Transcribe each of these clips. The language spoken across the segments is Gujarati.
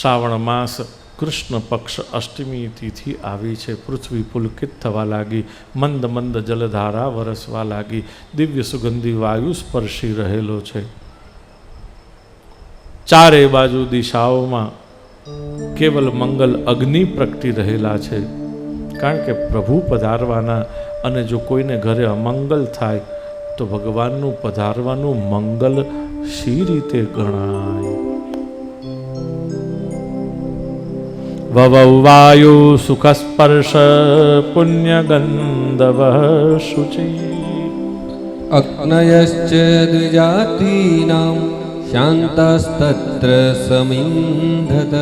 શ્રાવણ માસ કૃષ્ણ પક્ષ અષ્ટમી તિથિ આવી છે. પૃથ્વી પુલકિત થવા લાગી, મંદ મંદ જલધારા વરસવા લાગી, દિવ્ય સુગંધી વાયુ સ્પર્શી રહેલો છે. ચારે બાજુ દિશાઓમાં કેવલ મંગલ અગ્નિ પ્રગટી રહેલા છે. કારણ કે પ્રભુ પધારવાના અને જો કોઈને ઘરે અમંગલ થાય, તો ભગવાનનું પધારવાનું મંગલ શી રીતે ગણાય? ભવવાયુ સુખસ્પર્શ પુણ્યગંધવ શુચિ અગ્નયશ્ચ દ્વિજાતીનાં શાંતસ્તત્ર સમિંધત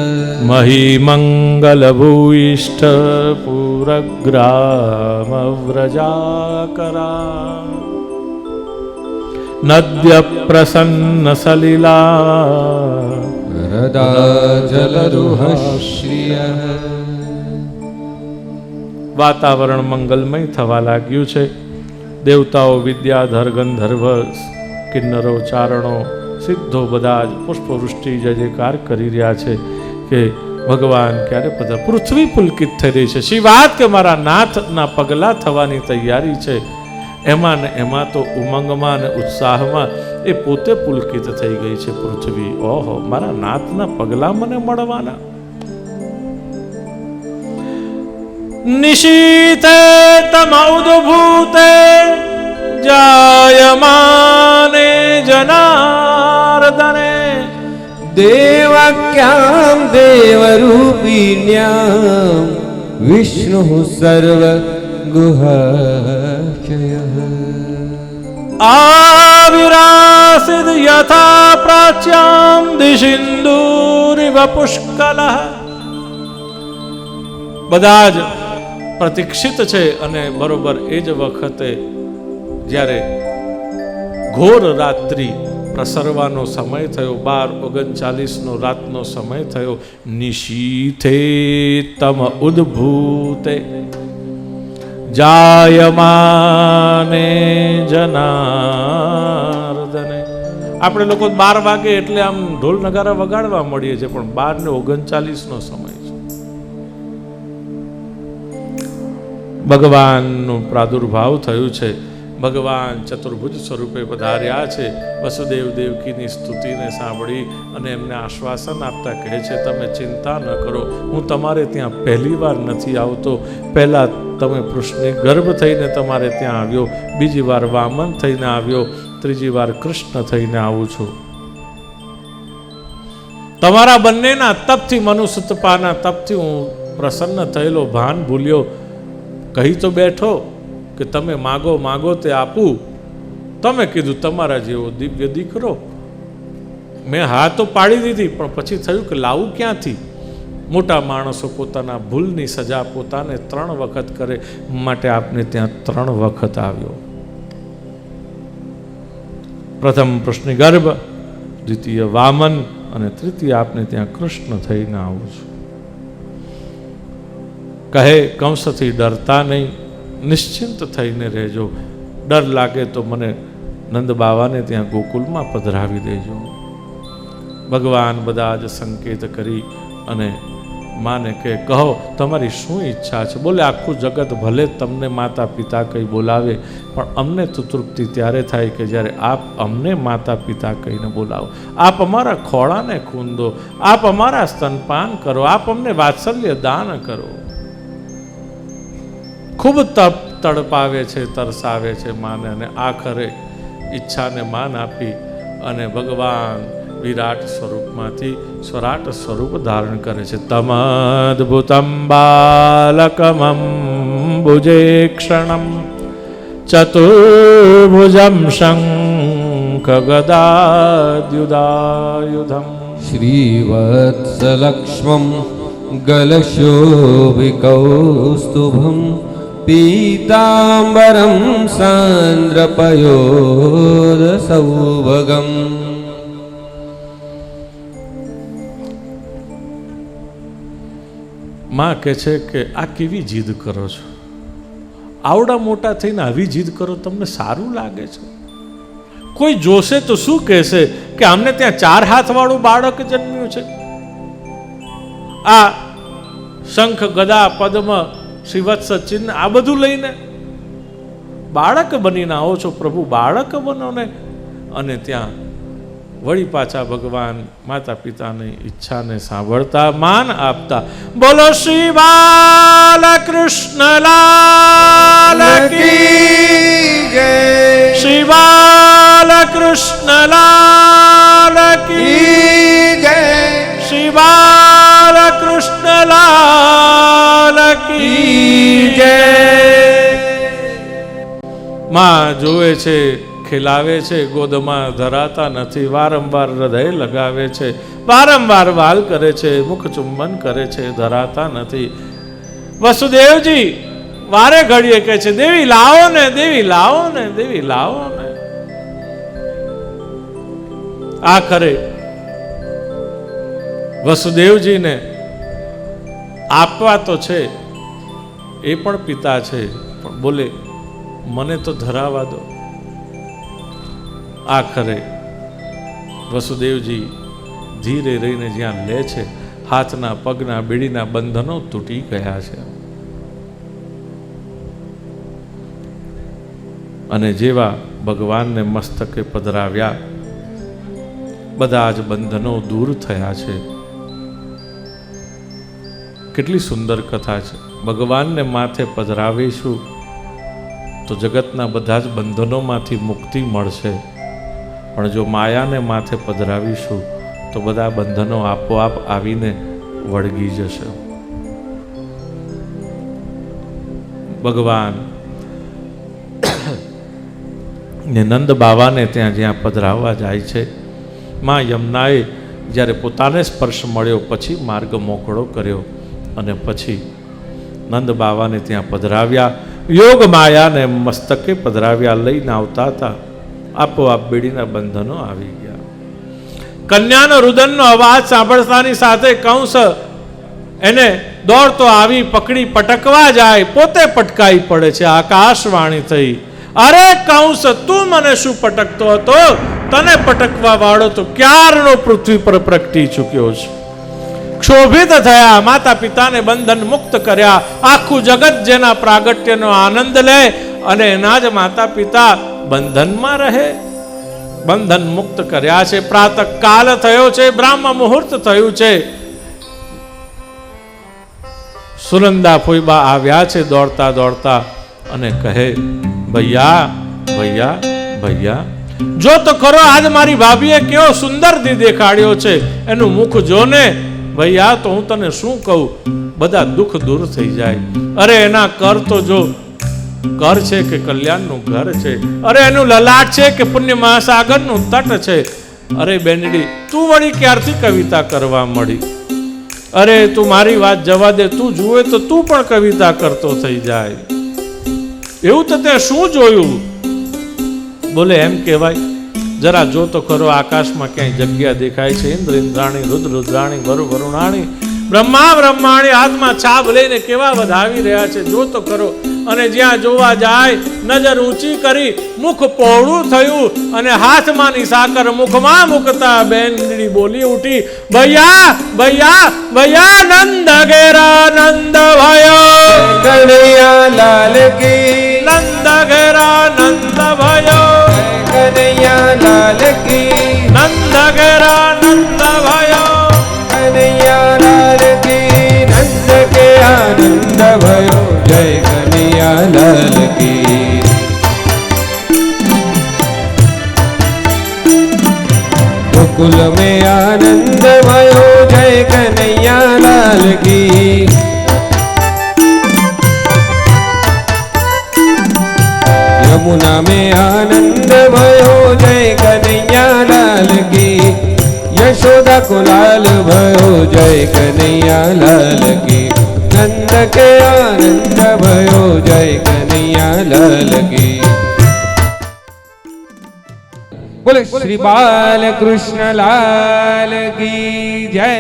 મહીમંગલભૂયિષ્ઠ પૂરગ્રામવ્રજાકરા નદ્ય પ્રસન્ન સલિલા रदा जलरुहश्रियः વાતાવરણ મંગલમય થવા લાગ્યું છે દેવતાઓ વિદ્યાધર ગંધર્વ કિન્નરો ચારણો સિદ્ધો બધા જ પુષ્પવૃષ્ટિ જય જયકાર કરી રહ્યા છે કે ભગવાન ક્યારે પધાર પૃથ્વી પુલકિત થઈ રહી છે શી વાત કે મારા નાથના પગલાં થવાની તૈયારી છે એમાં ને એમાં તો ઉમંગમાં ને ઉત્સાહમાં એ પોતે પુલકિત થઈ ગઈ છે પૃથ્વી. ઓહો, મારા નાથના પગલા મને મળવાના. નિશીતે તમૌદભૂતે જાયમાને જનાર્દને. દેવાક્યામ દેવરૂપિણ્યામ વિષ્ણુ સર્વ ગુહચય આવિરાસિદ યથા પ્રાચ્યામ દિશિંદુરિવ પુષ્કલ બધા જ પ્રતીક્ષિત છે અને બરોબર એ જ વખતે જ્યારે ઘોર રાત્રિ પ્રસરવાનો સમય થયો, બાર ઓગણચાલીસનો રાતનો સમય થયો, નિશીથે તમ ઉદ્ભૂતે જાયમાને જનાર્દને. આપણે લોકો બાર વાગે એટલે આમ ઢોલ નગારા વગાડવા મળીએ છીએ, પણ બાર ને ઓગણચાલીસનો સમય છે. ભગવાનનું પ્રાદુર્ભાવ થયું છે. ભગવાન ચતુર્ભુજ સ્વરૂપે પધાર્યા છે. વસુદેવ દેવકીની સ્તુતિને સાંભળી અને એમને આશ્વાસન આપતા કહે છે, તમે ચિંતા ન કરો. હું તમારે ત્યાં પહેલી વાર નથી આવતો. પહેલાં તમે કૃષ્ણે ગર્ભ થઈને તમારે ત્યાં આવ્યો. બીજી વાર વામન થઈને આવ્યો. ત્રીજી વાર કૃષ્ણ થઈને આવું છું. તમારા બંનેના તપથી મનુષ્યપાના તપથી હું પ્રસન્ન થયેલો ભાન ભૂલ્યો. કહી તો બેઠો. કે તમે માગો માગો તે આપું. તમે કીધું, તમારા જેવો દિવ્ય દીકરો. મેં હા તો પાડી દીધી, પણ પછી થયું કે લાવું ક્યાંથી? મોટા માણસો પોતાના ભૂલની સજા પોતાને ત્રણ વખત કરે, માટે આપને ત્યાં ત્રણ વખત આવ્યો. પ્રથમ પ્રશ્ન ગર્ભ, દ્વિતીય વામન, અને તૃતીય આપને ત્યાં કૃષ્ણ થઈને આવું છું. કહે, કંસથી ડરતા નહીં નિશ્ચિંત થઈને રહેજો. ડર લાગે તો મને નંદ બાવાને ત્યાં ગોકુલમાં પધરાવી દેજો. ભગવાન બધા જ સંકેત કરી અને માને કે, કહો, તમારી શું ઈચ્છા છે? બોલે, આખું જગત ભલે તમને માતા પિતા કંઈ બોલાવે, પણ અમને તો તૃપ્તિ ત્યારે થાય કે જ્યારે આપ અમને માતા પિતા કહીને બોલાવો. આપ અમારા ખોળાને ખૂંદો, આપ અમારા સ્તનપાન કરો, આપ અમને વાત્સલ્ય દાન કરો. ખૂબ તપ તડપાવે છે, તરસાવે છે માને અને આખરે ઈચ્છાને માન આપી અને ભગવાન વિરાટ સ્વરૂપમાંથી સ્વરાટ સ્વરૂપ ધારણ કરે છે. તમદ્ભુતમ બાલકમમ ભુજે ક્ષણમ ચતુર્ભુજમ શંખગદાદ્યુદાયુધમ. શ્રીવત્સલક્ષ્મમ ગલશોભિકૌસ્તુભમ पीताम्बरं सान्द्रपयोदसौभगम् માં કહે છે કે આ કેવી જીદ કરો છો આવડા મોટા થઈને આવી જીદ કરો તમને સારું લાગે છે કોઈ જોશે તો શું કહેશે કે આમને ત્યાં ચાર હાથવાળું બાળક જન્મ્યું છે આ શંખ ગદા પદ્મ શ્રીવત્સ સચિન આ બધું લઈને બાળક બનીને આવો છો પ્રભુ બાળક બનો ને. અને ત્યાં વળી પાછા ભગવાન માતા પિતાની ઈચ્છાને સાંભળતા માન આપતા બોલો શ્રી બાલકૃષ્ણ લાલ શ્રી બાલકૃષ્ણ લાલ શ્રી બાલકૃષ્ણ લાલ કી જય માં જોવે છે, ખીલાવે છે, ગોદમાં ધરાતા નથી, વારંવાર હૃદય લગાવે છે, વારંવાર વાલ કરે છે, મુખ ચુંબન કરે છે, ધરાતા નથી. વસુદેવજી, વારે ઘડીએ કહે છે, દેવી લાવો ને, દેવી લાવો ને, દેવી લાવો ને. આખરે વસુદેવજીને આપવા તો છે એ પણ પિતા છે, પણ બોલે, મને તો ધરાવા દો. આખરે વસુદેવજી ધીરે રહીને જ્યાં લે છે, હાથના પગના બીડીના બંધનો તૂટી ગયા છે. અને જેવા ભગવાનને મસ્તકે પધરાવ્યા, બધા જ બંધનો દૂર થયા છે. કેટલી સુંદર કથા છે. ભગવાનને માથે પધરાવીશું, તો જગતના બધા જ બંધનોમાંથી મુક્તિ મળશે. પણ જો માયાને માથે પધરાવીશું, તો બધા બંધનો આપોઆપ આવીને વળગી જશે. ભગવાન, ને નંદ બાવાને ત્યાં જ્યાં પધરાવવા જાય છે, માં યમુનાએ જ્યારે પોતાને સ્પર્શ મળ્યો, પછી માર્ગ મોકળો કર્યો અને પછી નંદ બાવાને ત્યાં પધરાવ્યા. યોગ માયાને મસ્તકે પધરાવ્યા, લઈને આવતા હતા. આપોઆપ બેડીના બંધનો આવી ગયા. કન્યાનો રુદનનો અવાજ સાંભળતાની સાથે કંસ એને દોડતો આવી પકડી પટકવા જાય, પોતે પટકાઈ પડે છે, આકાશવાણી થઈ. અરે કંસ, તું મને શું પટકતો હતો? તને પટકવા વાળો તો ક્યારનો પૃથ્વી પર પ્રગટી ચૂક્યો છે? ક્ષોભિત થયા માતા પિતાને બંધન મુક્ત કર્યા. આખું જગત જેના પ્રાગટ્યનો આનંદ લે અને એના જ માતા પિતા બંધનમાં રહે. બંધન મુક્ત કર્યા છે. પ્રાતઃ કાલ થયો છે. બ્રાહ્મ મુહૂર્ત થયું છે. સુનંદા ફોઈબા આવ્યા છે દોડતા દોડતા અને કહે, ભૈયા ભૈયા ભૈયા, જો તો ખરો આજ મારી ભાભીએ કેવો સુંદર દી દેખાડ્યો છે. એનું મુખ જોને ભૈયા તો હું તને શું કહું? બધા દુઃખ દૂર થઈ જાય. અરે, એના કર તો જો, કર છે કે કલ્યાણનું ઘર છે? અરે, એનું લલાટ છે કે પુણ્ય મહાસાગરનું તટ છે? અરે, બેનડી, તું વળી ક્યારથી કવિતા કરવા મળી? અરે, તું મારી વાત જવા દે, તું જુએ તો તું પણ કવિતા કરતો થઈ જાય. એવું તો તે શું જોયું? બોલે, એમ કહેવાય જરા જો તો ખરો આકાશમાં ક્યાંય જગ્યા દેખાય છે. ઇન્દ્ર ઇન્દ્રાણી રુદ્ર રુદ્રાણી વરુ વરુણાણી. બ્રહ્મા બ્રહ્માણી હાથમાં છાપ લઈને કેવા વધાવી રહ્યા છે? જો તો કરો અને જ્યાં જોવા જાય નજર ઊંચી કરી મુખ પહોળું થયું અને હાથમાં ની સાકર મુખમાં મૂકતા બેનડી બોલી ઉઠી ભૈયા ભૈયા ભૈયા નંદ ઘેરા નંદ ભયો. લાલ કી. નંદ ઘેરા લાલ કી ગોકુલ મે આનંદ મયો જય કનૈયા લાલ કી યમુના મે આનંદ મયો જય ભયો જય કનૈયા લાલ કી આનંદ કે આનંદ ભયો જય કનૈયા લાલ કી. બોલે શ્રી બાલકૃષ્ણ લાલ કી જય.